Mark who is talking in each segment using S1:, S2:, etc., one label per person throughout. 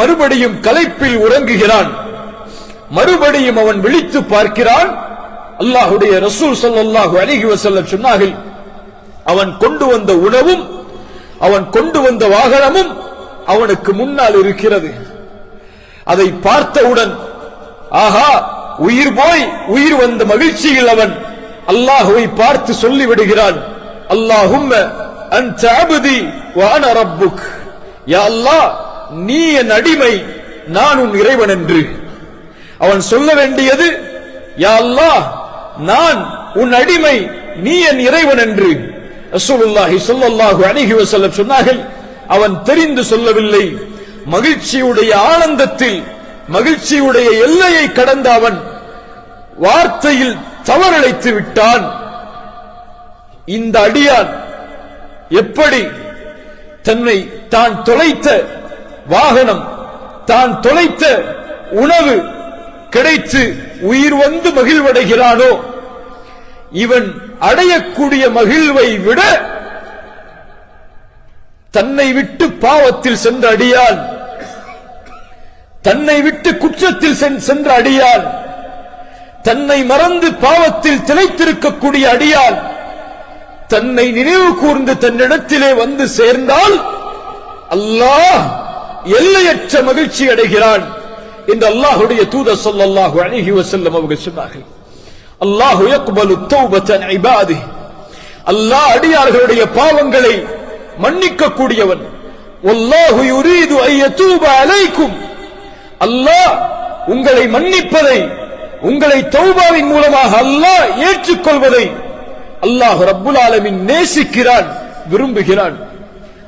S1: மறுபடியும் கலைப்பில் உறங்குகிறான். மறுபடியும் அவன் விழித்து பார்க்கிறான். அல்லாஹுடைய ரசூல் சொல்லாஹு அழகி வசல்ல சொன்னார்கள் அவன் கொண்டு வந்த உணவும் அவன் கொண்டு வந்த வாகனமும் அவனுக்கு முன்னால் இருக்கிறது. அதை பார்த்தவுடன் ஆஹா உயிர் போய் உயிர் வந்த மகிழ்ச்சியில் அவன் அல்லாஹுவை பார்த்து சொல்லிவிடுகிறான். அல்லாஹும் அன் அபதி வான ரப்புக். யா அல்லாஹ் நீ என் அடிமை நான் உன் இறைவன் என்று அவன் சொல்ல வேண்டியது யா நான் உன் அடிமை நீ என் இறைவன் என்று ரசூலுல்லாஹி சொல்லல்லாஹு அணுகி வஸல்லம் சொன்னார்கள் அவன் தெரிந்து சொல்லவில்லை. மகிழ்ச்சியுடைய ஆனந்தத்தில் மகிழ்ச்சியுடைய எல்லையை கடந்த அவன் வார்த்தையில் தவறழைத்து விட்டான். இந்த அடியான் எப்படி தன்னை தான் தொலைத்த வாகனம் தான் தொலைத்த உணவு கிடைத்து உயிர் வந்து மகிழ்வடைகிறானோ இவன் அடையக்கூடிய மகிழ்வை விட தன்னை விட்டு பாவத்தில் சென்ற அடியான் தன்னை விட்டு குற்றத்தில் சென்ற அடியான் தன்னை மறந்து பாவத்தில் திளைத்திருக்கக்கூடிய அடியான் தன்னை நினைவு கூர்ந்து தன்னிடத்திலே வந்து சேர்ந்தால் அல்லாஹ் எல்லையற்ற மகிழ்ச்சி அடைகிறான் என்று அல்லாஹுடைய தூத சொல்லாஹு அழகி வசல்லம் அவர்கள் சொன்னார்கள். அல்லாஹு யக்பலு தௌபத அன் அல்லாஹ் அடியார்களுடைய பாவங்களை மன்னிக்க கூடியவன் வல்லாஹு யுரீது அன் அலைக்கும். அல்லாஹ் உங்களை மன்னிப்பதை உங்களை தௌபாவின் மூலமாக அல்லாஹ் ஏற்றுக்கொள்வதை அல்லாஹ் ரப்புல் ஆலமின் நேசிக்கிறான் விரும்புகிறான்.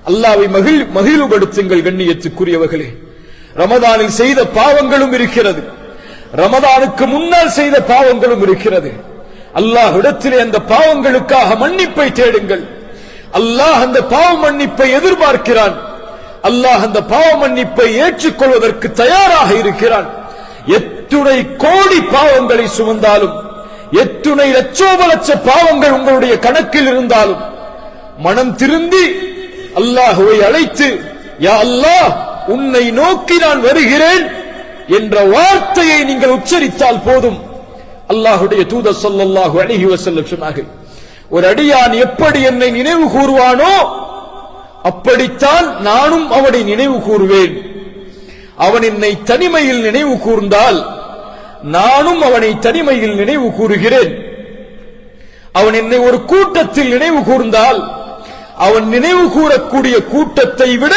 S1: அல்லாவை மகிழ் மகிழ்வுபடுத்துங்கள் கண்ணியத்துக்குரியவர்களே. ரமதானில் செய்த பாவங்களும் இருக்கிறது. ரமதானுக்கு முன்னால் செய்த பாவங்களும் இருக்கிறது. அல்லாஹ் இடத்திலே அந்த பாவங்களுக்காக மன்னிப்பை தேடுங்கள். அல்லாஹ் அந்த பாவ மன்னிப்பை எதிர்பார்க்கிறான். அல்லாஹ் அந்த பாவ மன்னிப்பை ஏற்றுக்கொள்வதற்கு தயாராக இருக்கிறான். எத்துணை கோடி பாவங்களை சுமந்தாலும் எத்துணை லட்சோப லட்ச பாவங்கள் உங்களுடைய கணக்கில் இருந்தாலும் மனம் திருந்தி அல்லாஹுவை அழைத்து யா அல்லாஹ் உன்னை நோக்கி நான் வருகிறேன் என்ற வார்த்தையை நீங்கள் உச்சரித்தால் போதும். அல்லாஹுடைய தூத ஸல்லல்லாஹு அலைஹி வஸல்லம் சொன்னார்கள் ஒரு அடியான் எப்படி என்னை நினைவு கூறுவானோ அப்படித்தான் நானும் அவனை நினைவு கூறுவேன். அவன் என்னை தனிமையில் நினைவு கூர்ந்தால் நானும் அவனை தனிமையில் நினைவு கூறுகிறேன். அவன் என்னை ஒரு கூட்டத்தில் நினைவு கூர்ந்தால் அவன் நினைவு கூறக்கூடிய கூட்டத்தை விட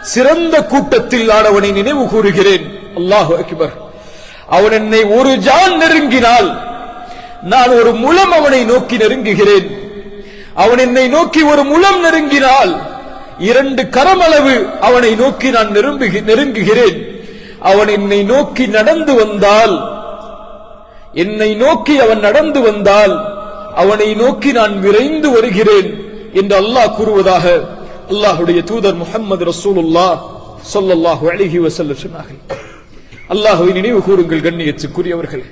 S1: சிறந்த கூட்டத்தில் நான் அவனை நினைவு கூறுகிறேன். அல்லாஹு அக்பர். அவன் என்னை ஒரு ஜான் நெருங்கினால் நான் ஒரு முலம் அவனை நோக்கி நெருங்குகிறேன். அவன் என்னை நோக்கி ஒரு முலம் நெருங்கினால் இரண்டு கரமளவு அவனை நோக்கி நான் நெருங்குகி- நெருங்குகிறேன். அவன் என்னை நோக்கி நடந்து வந்தால் என்னை நோக்கி அவன் நடந்து வந்தால் அவனை நோக்கி நான் விரைந்து வருகிறேன். என்று அல்லாஹ் கூறுவதாக அல்லாஹுடைய தூதர் முகமது ரசூலுல்லா சொல்லல்லாஹு அழகி வசல்ல சொன்னார்கள். அல்லாஹுவை நினைவு கூறுங்கள் கண்ணியத்துக்குரியவர்களே.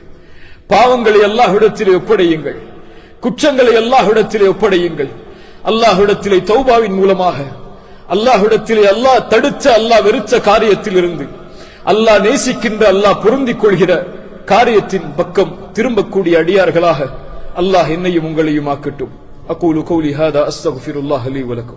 S1: பாவங்களை அல்லாஹ்விடத்திலே ஒப்படையுங்கள். குற்றங்களை அல்லாஹ்விடத்திலே ஒப்படையுங்கள். அல்லாஹ்விடத்திலே தௌபாவின் மூலமாக அல்லாஹ்விடத்திலே அல்லாஹ் தடுத்த அல்லாஹ் வெறுத்த காரியத்தில் இருந்து அல்லாஹ் நேசிக்கின்ற அல்லாஹ் பொருந்திக் கொள்கிற காரியத்தின் பக்கம் திரும்பக்கூடிய அடியார்களாக அல்லாஹ் என்னையும் உங்களையும் ஆக்கட்டும். أقول قولي هذا أستغفر الله لي ولكم.